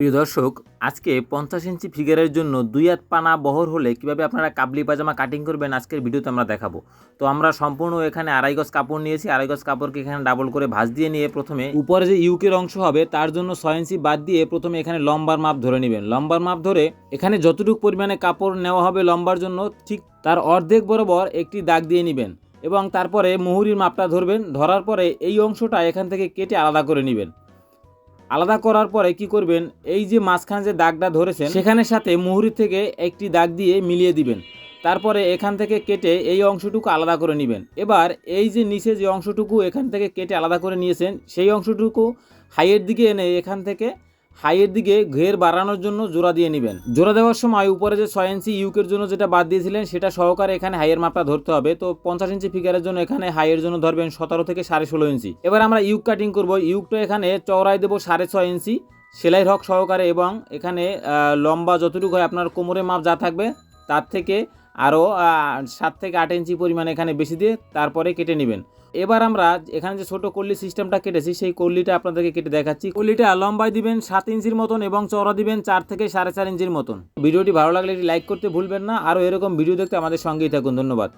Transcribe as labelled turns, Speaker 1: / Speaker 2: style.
Speaker 1: প্রিয় দর্শক, আজকে পঞ্চাশ ইঞ্চি ফিগারের জন্য দুই হাত পানা বহর হলে কীভাবে আপনারা কাবলি পাজামা কাটিং করবেন আজকের ভিডিওতে আমরা দেখাবো। তো আমরা সম্পূর্ণ এখানে আড়াই গজ কাপড় নিয়েছি, আড়াই গজ কাপড়কে এখানে ডাবল করে ভাঁজ দিয়ে নিয়ে প্রথমে উপরে যে ইউকের অংশ হবে, তার জন্য ছয় ইঞ্চি বাদ দিয়ে প্রথমে এখানে লম্বার মাপ ধরে নেবেন। লম্বার মাপ ধরে এখানে যতটুকু পরিমাণে কাপড় নেওয়া হবে লম্বার জন্য, ঠিক তার অর্ধেক বরাবর একটি দাগ দিয়ে নেবেন এবং তারপরে মুহুরির মাপটা ধরবেন, ধরার পরে এই অংশটা এখান থেকে কেটে আলাদা করে নেবেন। আলাদা করার পরে কি করবেন? এই যে মাঝখানে যে দাগটা ধরেছেন, সেখানের সাথে মুহুরি থেকে একটি দাগ দিয়ে মিলিয়ে দিবেন। তারপরে এখান থেকে কেটে এই অংশটুকু আলাদা করে নেবেন। এবার এই যে নিচে যে অংশটুকু এখান থেকে কেটে আলাদা করে নিয়েছেন, সেই অংশটুকু হাইয়ের দিকে এনে এখান থেকে হাইয়ের দিকে ঘের বাড়ানোর জন্য জোড়া দিয়ে নেবেন। জোড়া দেওয়ার সময় উপরে যে ছয় ইঞ্চি ইউকের জন্য যেটা বাদ দিয়েছিলেন, সেটা সহকারে এখানে হাইয়ের মাপটা ধরতে হবে। তো পঞ্চাশ ইঞ্চি ফিগারের জন্য এখানে হাইয়ের জন্য ধরবেন সতেরো থেকে সাড়ে ষোলো ইঞ্চি। এবার আমরা ইউক কাটিং করব। ইউকটা এখানে চওড়ায় দেবো সাড়ে ছয় ইঞ্চি। সেলাই হক সহকারে এবং এখানে লম্বা যতটুকু হয় আপনার কোমরের মাপ যা থাকবে, তার থেকে আরও সাত থেকে আট ইঞ্চি পরিমাণ এখানে বেশি দিয়ে তারপরে কেটে নেবেন। এবার আমরা এখানে যে ছোটো কল্লি সিস্টেমটা কেটেছি, সেই কল্লিটা আপনাদেরকে কেটে দেখাচ্ছি। কল্লিটা লম্বায় দিবেন সাত ইঞ্চির মতন এবং চড়া দিবেন চার থেকে সাড়ে চার ইঞ্চির মতন। ভিডিওটি ভালো লাগলে এটি লাইক করতে ভুলবেন না। আরও এরকম ভিডিও দেখতে আমাদের সঙ্গেই থাকুন। ধন্যবাদ।